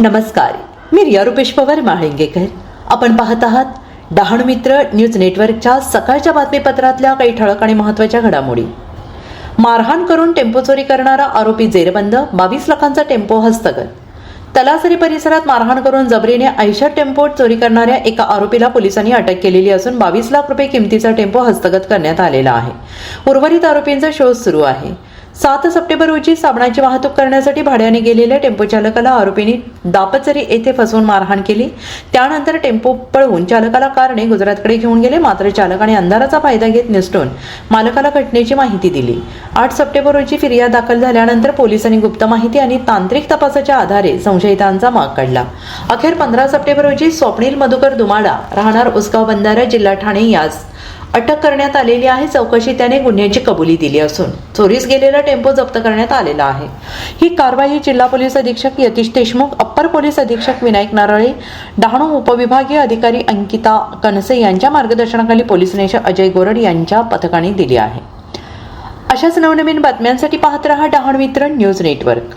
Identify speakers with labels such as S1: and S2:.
S1: नमस्कार. मी रिया रुपेश पवार महाळिंगेकर आपण पाहत आहात डहाणू मित्र न्यूज नेटवर्कच्या सकाळच्या बातमीपत्रातल्या काही ठळक आणि महत्त्वाच्या घडामोडी. मारहाण करून टेम्पो चोरी करणारा आरोपी जेरबंद बावीस लाखांचा टेम्पो हस्तगत. तलासरी परिसरात मारहाण करून जबरीने ऐशा टेम्पो चोरी करणाऱ्या एका आरोपीला पोलिसांनी अटक केलेली असून बावीस लाख रुपये किमतीचा टेम्पो हस्तगत करण्यात आलेला आहे. उर्वरित आरोपींचा शोध सुरू आहे. सात सप्टेंबर रोजी साबणाची वाहतूक करण्यासाठी भाड्याने गेलेल्या टेम्पो चालकाला आरोपींनी दापचरी येथे फसवून मारहाण केली. त्यानंतर टेम्पो पळवून चालकाला कारणे गुजरातकडे घेऊन गेले. मात्र चालकाने अंधाराचा फायदा घेत निसटून मालकाला घटनेची माहिती दिली. आठ सप्टेंबर रोजी फिर्याद दाखल झाल्यानंतर पोलिसांनी गुप्त माहिती आणि तांत्रिक तपासाच्या आधारे संशयितांचा माग काढला. अखेर पंधरा सप्टेंबर रोजी स्वप्नील मधुकर दुमाडा राहणार उसगाव बंधारा जिल्हा ठाणे यास अटक करण्यात आलेली आहे. चौकशी त्याने गुन्ह्याची कबुली दिली असून चोरीस गेलेला टेम्पो जप्त करण्यात आलेला आहे. ही कारवाई जिल्हा पोलीस अधीक्षक यतीश देशमुख अप्पर पोलीस अधीक्षक विनायक नारळे डहाणू उपविभागीय अधिकारी अंकिता कनसे यांच्या मार्गदर्शनाखाली पोलीस निरीक्षक अजय गोरड यांच्या पथकाने दिली आहे. अशाच नवनवीन बातम्यांसाठी पाहत रहा डहाणू मित्र न्यूज नेटवर्क.